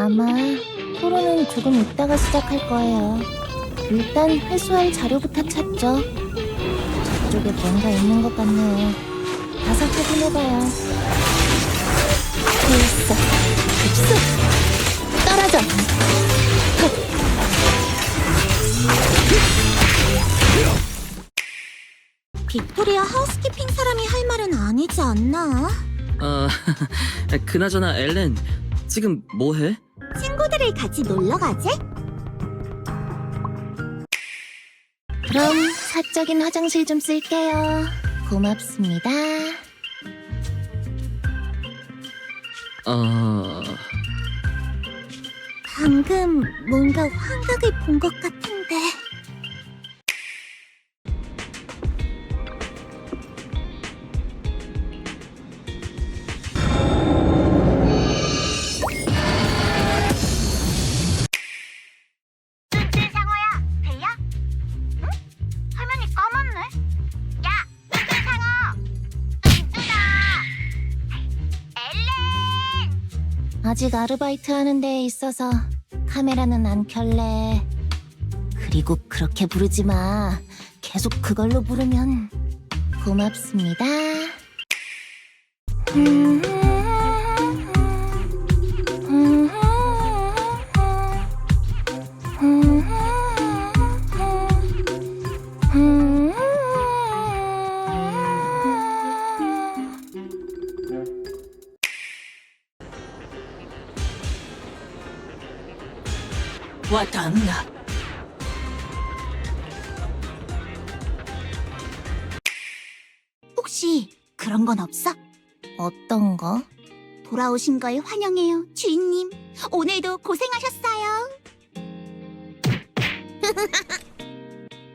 아마 토론은 조금 있다가 시작할 거예요. 일단 회수할 자료부터 찾죠. 저쪽에 뭔가 있는 것 같네요. 가서 확인해봐요. 됐어. 흡수! 떨어져! 빅토리아 하우스키핑 사람이 할 말은 아니지 않나? 아, 그나저나 엘렌, 지금 뭐 해? 친구들을 같이 놀러 가재? 그럼 사적인 화장실 좀 쓸게요. 고맙습니다. 어, 방금 뭔가 환각을 본 것 같은데. 아직 아르바이트 하는 데에 있어서 카메라는 안 켤래. 그리고 그렇게 부르지 마. 계속 그걸로 부르면 고맙습니다. 음. 음. 와닿나? 혹시 그런 건 없어? 어떤 거? 돌아오신 걸 환영해요, 주인님. 오늘도 고생하셨어요.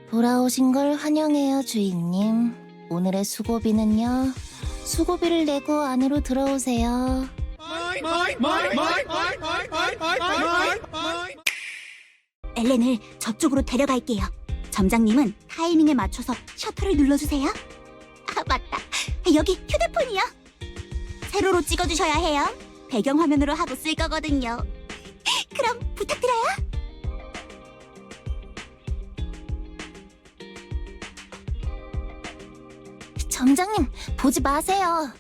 돌아오신 걸 환영해요, 주인님. 오늘의 수고비는요. 수고비를 내고 안으로 들어오세요. 엘렌을 저쪽으로 데려갈게요. 점장님은 타이밍에 맞춰서 셔터를 눌러주세요. 아, 맞다. 여기 휴대폰이요. 세로로 찍어주셔야 해요. 배경화면으로 하고 쓸 거거든요. 그럼 부탁드려요. 점장님, 보지 마세요.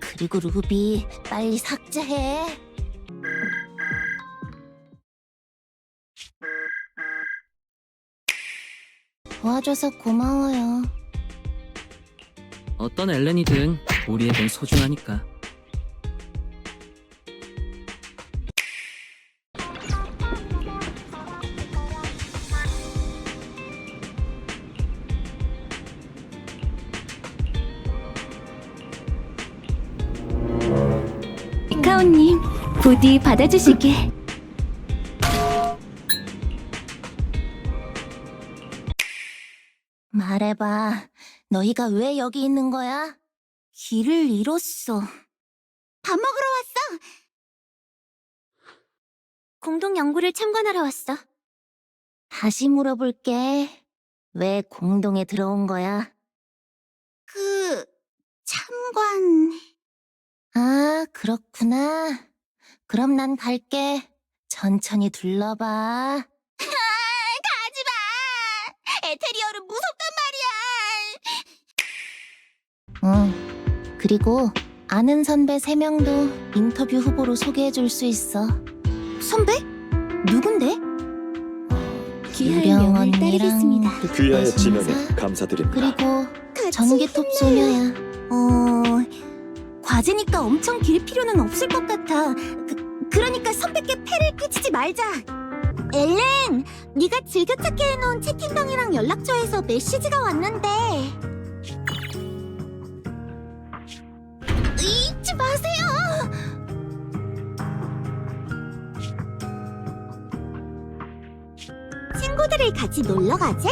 그리고 루비, 빨리 삭제해. 도와줘서 고마워요. 어떤 엘렌이든 우리에겐 소중하니까. 카오님, 부디 받아주시게. 말해봐. 너희가 왜 여기 있는 거야? 길을 잃었어. 밥 먹으러 왔어. 공동 연구를 참관하러 왔어. 다시 물어볼게. 왜 공동에 들어온 거야? 그 참관. 아, 그렇구나. 그럼 난 갈게. 천천히 둘러봐. 가지 마. 에테리얼 응. 그리고 아는 선배 3명도 인터뷰 후보로 소개해 줄 수 있어. 선배? 누군데? 유령 언니랑. 늑대 귀하의 지명에 신사, 감사드립니다. 그리고 전기톱 소녀야. 어, 과제니까 엄청 길 필요는 없을 것 같아. 그, 그러니까 선배께 패를 끼치지 말자. 엘렌, 네가 즐겨찾기 해놓은 채팅방이랑 연락처에서 메시지가 왔는데. 친구들을 같이 놀러 가재?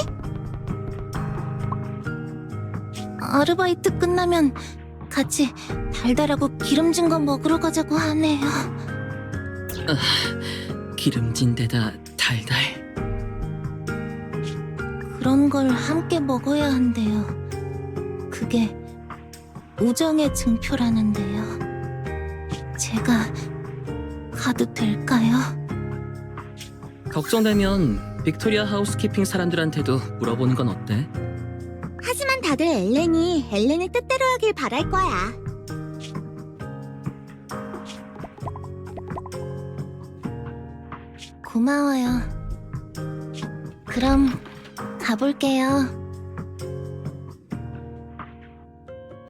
아르바이트 끝나면 같이 달달하고 기름진 거 먹으러 가자고 하네요. 기름진 데다 달달. 그런 걸 함께 먹어야 한대요. 그게 우정의 증표라는데요. 제가 가도 될까요? 걱정되면 빅토리아 하우스키핑 사람들한테도 물어보는 건 어때? 하지만 다들 엘렌이 엘렌의 뜻대로 하길 바랄 거야. 고마워요. 그럼 가볼게요.